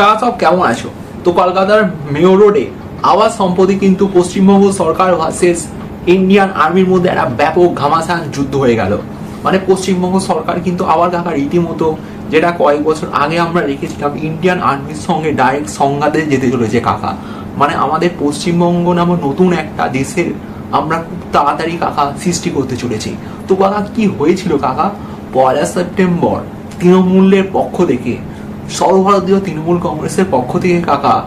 কাকা সব কেমন আছো? তো কলকাতার মেয়র রোডে আবার সম্প্রতি কিন্তু পশ্চিমবঙ্গ সরকার ভার্সেস ইন্ডিয়ান আর্মির মধ্যে একটা ব্যাপক ঘামাসান যুদ্ধ হয়ে গেল। মানে পশ্চিমবঙ্গ সরকার কিন্তু আবার কাকা রীতিমতো যেটা কয়েক বছর আগে আমরা রেখেছিলাম ইন্ডিয়ান আর্মির সঙ্গে ডাইরেক্ট সংঘাতে যেতে চলেছে কাকা। মানে আমাদের পশ্চিমবঙ্গ নামক নতুন একটা দেশের আমরা খুব তাড়াতাড়ি কাকা সৃষ্টি করতে চলেছি। তো কাকা কি হয়েছিল কাকা? পয়লা সেপ্টেম্বর তৃণমূলের পক্ষ থেকে সর্বভারতীয় তৃণমূল কংগ্রেসের পক্ষ থেকে কাকা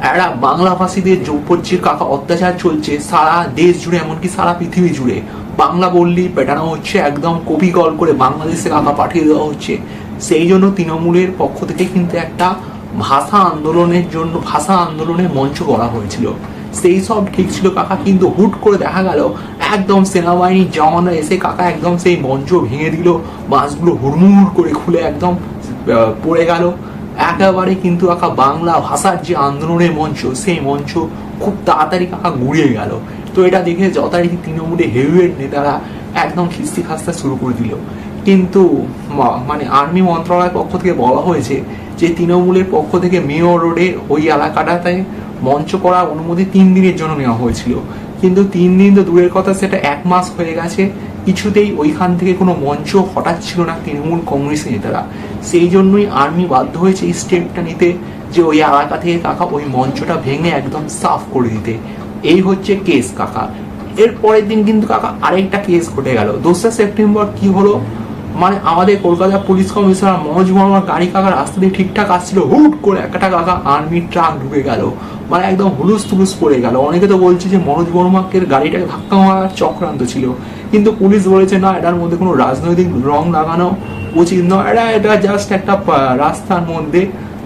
একটা বাংলাভাষীদের উপর যে কাকা অত্যাচার চলছে সারা দেশ জুড়ে, এমনকি সারা পৃথিবী জুড়ে। বাংলা বললেই পেটানো হচ্ছে, একদম কপি কল করে বাংলাদেশে কাকা পাঠিয়ে দেওয়া হচ্ছে। সেই জন্য তৃণমূলের পক্ষ থেকে কিন্তু একটা ভাষা আন্দোলনের জন্য, ভাষা আন্দোলনের মঞ্চ করা হয়েছিল। সেই সব ঠিক ছিল কাকা, কিন্তু হুট করে দেখা গেল, একদম সেনাবাহিনীর জওয়ানরা এসে কাকা একদম সেই মঞ্চ ভেঙে দিল, বাঁশগুলো হুড়মুড় করে খুলে একদম পড়ে গেল। একেবারে কিন্তু কাকা বাংলা ভাষার যে আন্দোলনের মঞ্চ, সেই মঞ্চ খুব তাড়াতাড়ি কাকা গুড়িয়ে গেল। তো এটা দেখে যথারীতি তৃণমূলে হেভিওয়েট নেতারা একদম খিস্তি খাস্তা শুরু করে দিল। কিন্তু মানে আর্মি মন্ত্রণালয়ের পক্ষ থেকে বলা হয়েছে যে তৃণমূলের পক্ষ থেকে মেয়র রোডের ওই এলাকাটাতে মঞ্চ করার অনুমতি তিন দিনের জন্য নেওয়া হয়েছিল। কিন্তু তিন দিন তো দূরের কথা, সেটা এক মাস হয়ে গেছে। কিছুতেই ওইখান থেকে কোনো মঞ্চ হটাচ্ছিল না তৃণমূল কংগ্রেসের নেতারা। সেই জন্যই আর্মি বাধ্য হয়েছে এই স্টেপটা নিতে যে ওই এলাকা থেকে কাকা ওই মঞ্চটা ভেঙে একদম সাফ করে দিতে। এই হচ্ছে কেস, কাকা। এর পরের দিন কিন্তু কাকা আরেকটা কেস ঘটে গেল। দোসরা সেপ্টেম্বর কি হলো? মানে আমাদের কলকাতা পুলিশ কমিশনার মনোজ বর্মার গাড়ি কাকা রাস্তা দিয়ে ঠিকঠাক আসছিল, হুট করে একটা কাকা আর্মির ট্রাক ঢুকে গেল। মানে একদম হুলুস তুলুস পড়ে গেল। অনেকে তো বলছে যে মনোজ বর্মাকে গাড়িটাকে ধাক্কা মারার চক্রান্ত ছিল। কিন্তু পুলিশ বলেছে, না, এটার মধ্যে কোনো রাজনৈতিক রং লাগানো উচিত নয়। এটা এটা জাস্ট একটা রাস্তার মধ্যে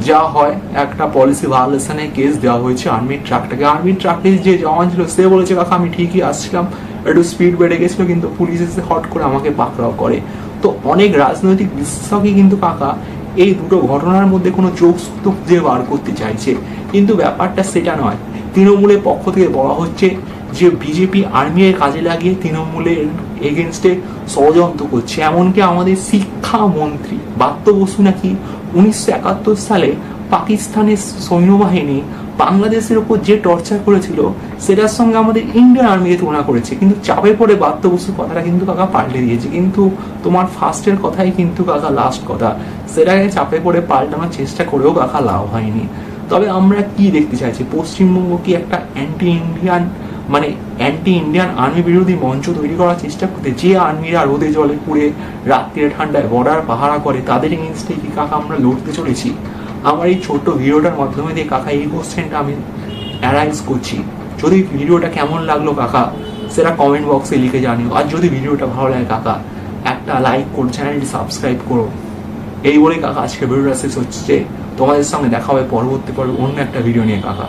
যা হয়, একটা পলিসি ভায়োলেশনের কেস দেওয়া হয়েছে আর্মির ট্রাকটাকে। আর্মির ট্রাকে যে জওয়ান ছিল, সে বলেছে, কাকা, আমি ঠিকই আসছিলাম। একটু স্পিড বেড়ে গেছিল, কিন্তু পুলিশ এসে হট করে আমাকে পাকড়াও করে। তো অনেক রাজনৈতিক বিশ্লেষকই কিন্তু কাকা এই দুটো ঘটনার মধ্যে কোনো যোগসূত্র খুঁজে বার করতে চাইছে। কিন্তু ব্যাপারটা সেটা নয়। তৃণমূলের পক্ষ থেকে বলা হচ্ছে যে বিজেপি আর্মির কাজে লাগিয়ে তৃণমূলের এগেনস্টে ষড়যন্ত্র করছে। এমনকি আমাদের শিক্ষামন্ত্রী বাত্য বসু নাকি উনিশশো একাত্তর সালে পাকিস্তানের সৈন্যবাহিনী বাংলাদেশের উপর যে টর্চার করেছিল, সেটার সঙ্গে আমাদের ইন্ডিয়ান আর্মিকে তুলনা করেছে। কিন্তু চাপে পড়ে বাদ্য বসুর কথাটা কিন্তু কাকা পাল্টে দিয়েছে। কিন্তু তোমার ফার্স্টের কথাই কিন্তু কাকা লাস্ট কথা। সেটাকে চাপে পড়ে পাল্টানোর চেষ্টা করেও কাকা লাভ হয়নি। তবে আমরা কি দেখতে চাইছি? পশ্চিমবঙ্গ কি একটা অ্যান্টি ইন্ডিয়ান মানে অ্যান্টি ইন্ডিয়ান আর্মি বিরোধী মঞ্চ তৈরি করার চেষ্টা করতে, যে আর্মিরা রোদে জলে পুড়ে, রাত্রিরে ঠান্ডায় বর্ডার পাহারা করে, তাদের এগেনস্টে কি কাকা আমরা লড়তে চলেছি? আমার এই ছোট্ট ভিডিওটার মাধ্যমে দিয়ে কাকা এই কোশ্চেনটা আমি অ্যারাইজ করছি। যদি ভিডিওটা কেমন লাগল কাকা, সেটা কমেন্ট বক্সে লিখে জানিও। আর যদি ভিডিওটা ভালো লাগে কাকা, একটা লাইক করো চ্যানেলটি সাবস্ক্রাইব করো। এই বলে কাকা আজকে ভিডিওটা শেষ হচ্ছে। তোমাদের সঙ্গে দেখা হবে পরবর্তী পর্বে অন্য একটা ভিডিও নিয়ে কাকা।